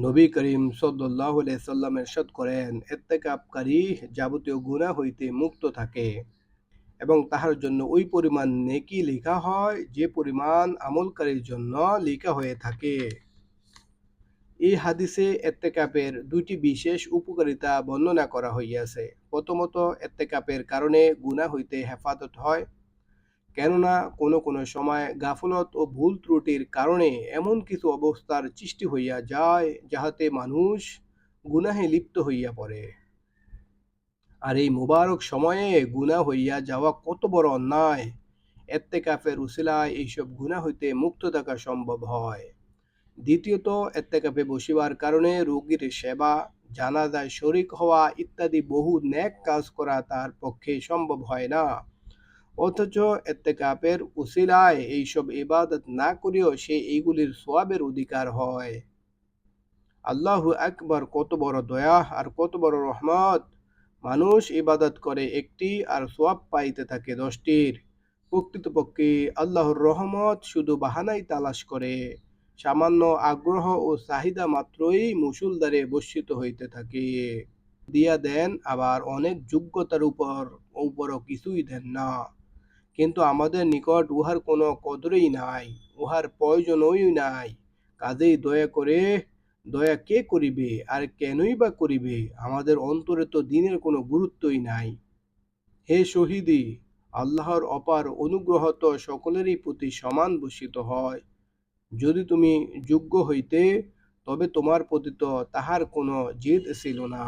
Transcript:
নবী করিম সাল্লাহ সাল্লাম এরশাদ করেন এত্তেকাপকারী যাবতীয় গুণা হইতে মুক্ত থাকে এবং তাহার জন্য ওই পরিমাণ নেকি লেখা হয় যে পরিমাণ আমলকারীর জন্য লেখা হয়ে থাকে। এই হাদিসে এত্তেকাপের দুইটি বিশেষ উপকারিতা বর্ণনা করা হইয়াছে। প্রথমত এত্তেকাপের কারণে গুণা হইতে হেফাজত হয়। কেননা কোনো কোনো সময় গাফলত ও ভুল ত্রুটির কারণে এমন কিছু অবস্থার সৃষ্টি হইয়া যায় যাহাতে মানুষ গুনাহে লিপ্ত হইয়া পড়ে। আর এই মুবারক সময়ে গুণা হইয়া যাওয়া কত বড় অন্যায়! এত্তেকাফের উসিলায় এইসব গুণা হইতে মুক্ত থাকা সম্ভব হয়। দ্বিতীয়ত, এত্তেকাফে বসিবার কারণে রোগীর সেবা, জানাজায় শরিক হওয়া ইত্যাদি বহু ন্যাক কাজ করা তার পক্ষে সম্ভব হয় না। অথচ এত্তেকাপের উসিলায় এইসব ইবাদত না করিও সে এইগুলির সোয়াবের অধিকার হয়। আল্লাহ আকবার, কত বড় দয়া আর কত বড় রহমত। মানুষ ইবাদত করে একটি আর সোয়াব পাইতে থাকে দশটির। প্রকৃতপক্ষে আল্লাহর রহমত শুধু বাহানাই তালাশ করে। সামান্য আগ্রহ ও চাহিদা মাত্রই মুসুলদারে বর্ষিত হইতে থাকে। দিয়া দেন আবার অনেক যোগ্যতার উপর, উপরও কিছুই দেন না। কিন্তু আমাদের নিকট উহার কোনো কদরেই নাই, উহার প্রয়োজনই নাই। কাজেই দয়া করে, দয়া কে করিবে আর কেনই বা করিবে, আমাদের অন্তরে তো দিনের কোনো গুরুত্বই নাই। হে শহীদি, আল্লাহর অপার অনুগ্রহ তো সকলেরই প্রতি সমান বসিত হয়। যদি তুমি যোগ্য হইতে, তবে তোমার প্রতি তো তাহার কোনো জেদ ছিল না।